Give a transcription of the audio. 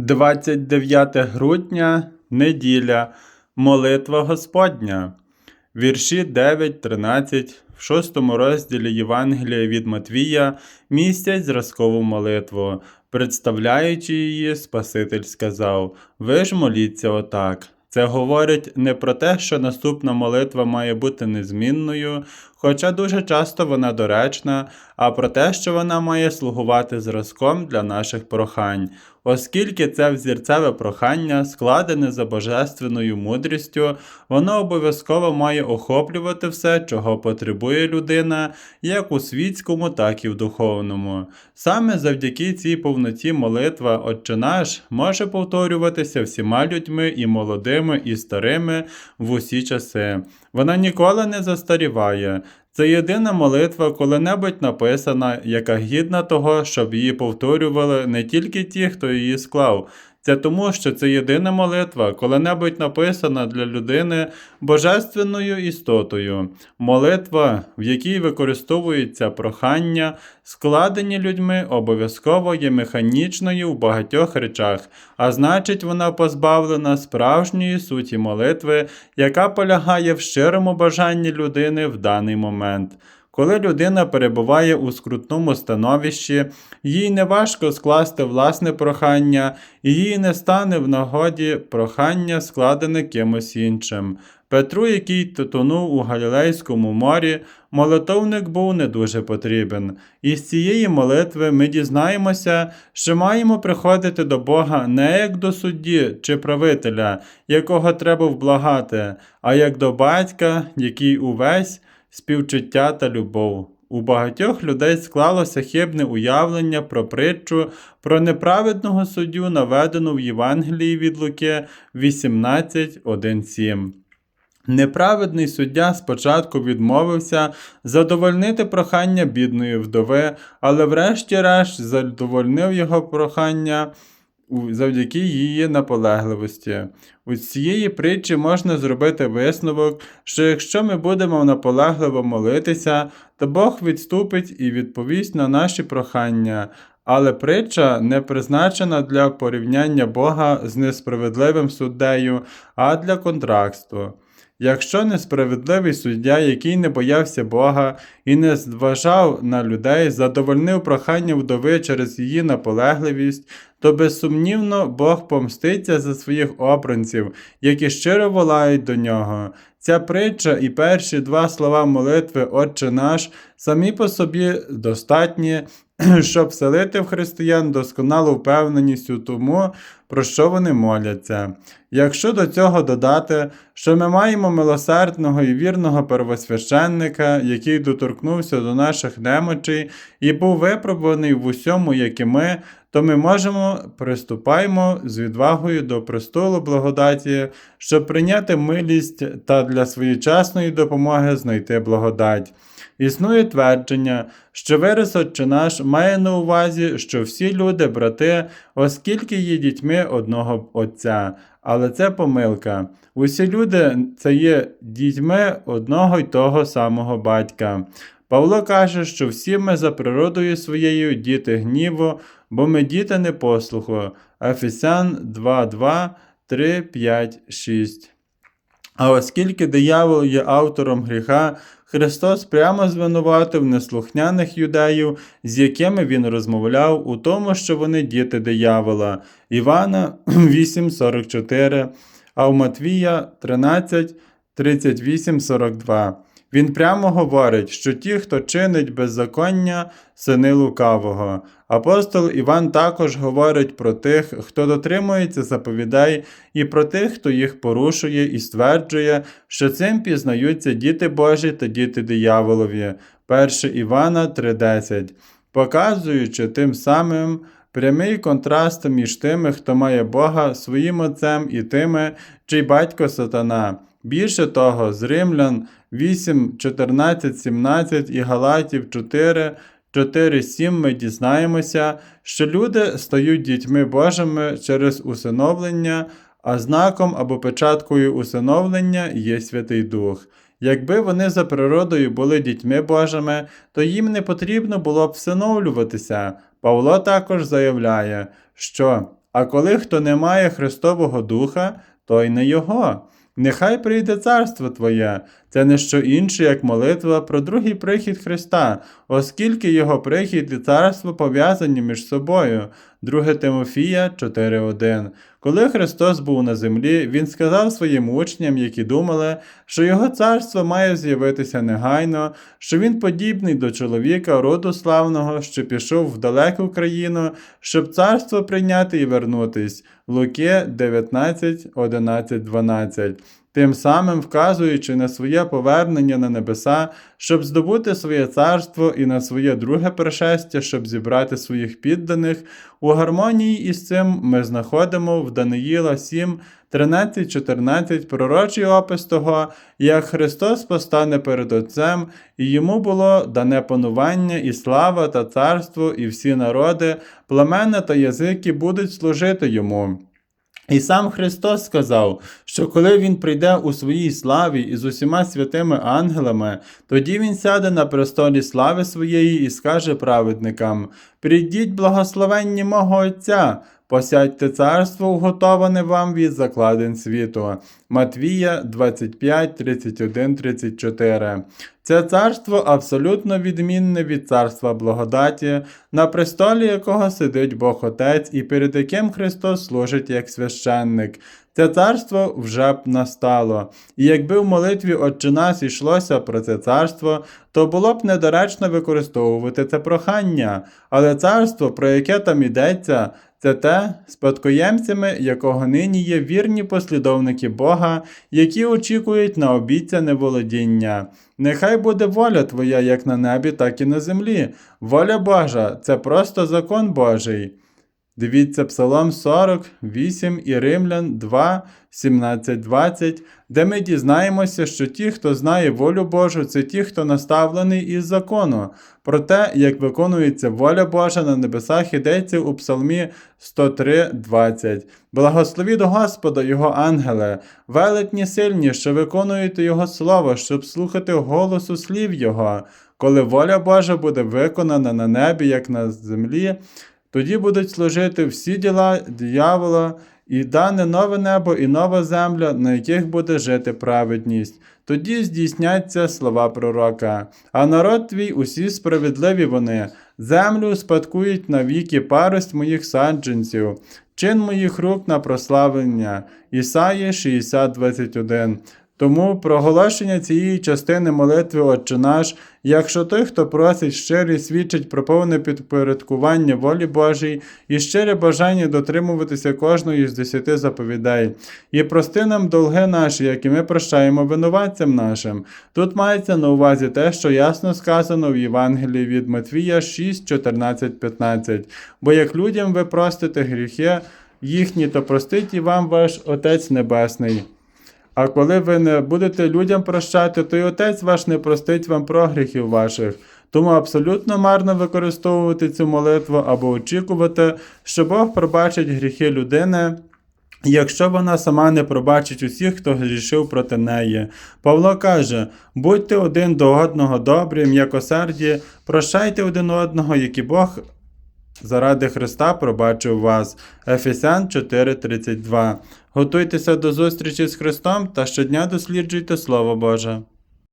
29 грудня, неділя, молитва Господня. Вірші 9, 13 в 6 розділі Євангелія від Матвія містять зразкову молитву. Представляючи її, Спаситель сказав: Ви ж моліться отак. Це говорить не про те, що наступна молитва має бути незмінною, хоча дуже часто вона доречна, а про те, що вона має слугувати зразком для наших прохань, оскільки це взірцеве прохання, складене за божественною мудрістю, воно обов'язково має охоплювати все, чого потребує людина, як у світському, так і в духовному. Саме завдяки цій повноті молитва Отче наш може повторюватися всіма людьми і молодими, і старими в усі часи. Вона ніколи не застаріває. Це єдина молитва, коли-небудь написана, яка гідна того, щоб її повторювали не тільки ті, хто її склав. Це тому, що це єдина молитва, коли-небудь написана для людини божественною істотою. Молитва, в якій використовується прохання, складені людьми, обов'язково є механічною в багатьох речах, а значить, вона позбавлена справжньої суті молитви, яка полягає в щирому бажанні людини в даний момент. Коли людина перебуває у скрутному становищі, їй не важко скласти власне прохання, і їй не стане в нагоді прохання, складене кимось іншим. Петру, який тонув у Галілейському морі, молитовник був не дуже потрібен. І з цієї молитви ми дізнаємося, що маємо приходити до Бога не як до судді чи правителя, якого треба вблагати, а як до батька, який увесь співчуття та любов. У багатьох людей склалося хибне уявлення про притчу про неправедного суддю, наведену в Євангелії від Луки 18.1.7. Неправедний суддя спочатку відмовився задовольнити прохання бідної вдови, але врешті-решт задовольнив його прохання завдяки її наполегливості. У цієї притчі можна зробити висновок, що якщо ми будемо наполегливо молитися, то Бог відступить і відповість на наші прохання. Але притча не призначена для порівняння Бога з несправедливим суддею, а для контрасту. Якщо несправедливий суддя, який не боявся Бога і не зважав на людей, задовольнив прохання вдови через її наполегливість, то безсумнівно Бог помститься за своїх обранців, які щиро волають до нього. Ця притча і перші два слова молитви Отче наш самі по собі достатні, щоб вселити в християн досконалу впевненість у тому, про що вони моляться. Якщо до цього додати, що ми маємо милосердного і вірного первосвященника, який доторкнувся до наших немочей і був випробуваний в усьому, як і ми, то ми можемо приступаємо з відвагою до престолу благодаті, щоб прийняти милість та для своєчасної допомоги знайти благодать. Існує твердження, що вираз Отче наш має на увазі, що всі люди брати, оскільки є дітьми одного Отця. Але це помилка. Усі люди це є дітьми одного й того самого батька. Павло каже, що всі ми за природою своєю діти гніву, бо ми діти непослуху. Ефесян 2, 2, 3, 5, 6. А оскільки диявол є автором гріха, Христос прямо звинуватив неслухняних юдеїв, з якими він розмовляв, у тому, що вони діти диявола. Івана 8,44, а у Матвія 13, 38, 42. Він прямо говорить, що ті, хто чинить беззаконня, сини лукавого. Апостол Іван також говорить про тих, хто дотримується заповідей, і про тих, хто їх порушує і стверджує, що цим пізнаються діти Божі та діти дияволові. 1 Івана 3:10, показуючи тим самим прямий контраст між тими, хто має Бога своїм отцем, і тими, чий батько сатана. Більше того, з Римлян 8, 14, 17 і Галатів 4, 4, 7 ми дізнаємося, що люди стають дітьми Божими через усиновлення, а знаком або печаткою усиновлення є Святий Дух. Якби вони за природою були дітьми Божими, то їм не потрібно було б всиновлюватися. Павло також заявляє, що А коли хто не має Христового Духа, то й не Його. Нехай прийде царство Твоє, це не що інше, як молитва про другий прихід Христа, оскільки Його прихід і царство пов'язані між собою. 2 Тимофія 4.1 Коли Христос був на землі, Він сказав своїм учням, які думали, що Його царство має з'явитися негайно, що Він подібний до чоловіка роду славного, що пішов в далеку країну, щоб царство прийняти і вернутись. Луки 19, 11, 12 тим самим вказуючи на своє повернення на небеса, щоб здобути своє царство і на своє друге пришестя, щоб зібрати своїх підданих. У гармонії із цим ми знаходимо в Даниїла 7, 13, 14 пророчий опис того, як Христос постане перед Отцем, і йому було дане панування, і слава та царство, і всі народи, племена та язики будуть служити йому. І сам Христос сказав, що коли Він прийде у своїй славі і з усіма святими ангелами, тоді Він сяде на престолі слави своєї і скаже праведникам: Прийдіть, благословенні мого Отця, посядьте царство, уготоване вам від закладин світу. Матвія 25, 31, 34. Це царство абсолютно відмінне від царства благодаті, на престолі якого сидить Бог Отець і перед яким Христос служить як священник. Це царство вже б настало. І якби в молитві Отче нас йшлося про це царство, то було б недоречно використовувати це прохання, але царство, про яке там йдеться, це те, спадкоємцями якого нині є вірні послідовники Бога, які очікують на обіцяне володіння. Нехай буде воля Твоя як на небі, так і на землі. Воля Божа це просто закон Божий. Дивіться Псалом 48 і Римлян 2, 17, 20, де ми дізнаємося, що ті, хто знає волю Божу, це ті, хто наставлений із закону. Про те, як виконується воля Божа на небесах, йдеться у Псалмі 103, 20. Благослові до Господа Його ангеле, велетні сильні, що виконуєте Його слово, щоб слухати голосу слів Його. Коли воля Божа буде виконана на небі, як на землі, тоді будуть служити всі діла диявола, і дане нове небо і нова земля, на яких буде жити праведність. Тоді здійсняться слова пророка. А народ твій усі справедливі вони, землю спадкують навіки парость моїх саджанців, чин моїх рук на прославлення. Ісаї 60.21 тому проголошення цієї частини молитви Отче наш, якщо той, хто просить щиро і свідчить про повне підпорядкування волі Божій і щире бажання дотримуватися кожної з десяти заповідей, і прости нам долги наші, які ми прощаємо винуватцям нашим. Тут мається на увазі те, що ясно сказано в Євангелії від Матвія 6, 14, 15. Бо як людям ви простите гріхи їхні, то простить і вам ваш Отець Небесний. А коли ви не будете людям прощати, то й отець ваш не простить вам прогріхів ваших. Тому абсолютно марно використовувати цю молитву або очікувати, що Бог пробачить гріхи людини. Якщо вона сама не пробачить усіх, хто грішив проти неї. Павло каже: будьте один до одного добрі, м'якосерді, прощайте один одного, як і Бог заради Христа пробачив вас. Ефесян 4:32. Готуйтеся до зустрічі з Христом та щодня досліджуйте Слово Боже.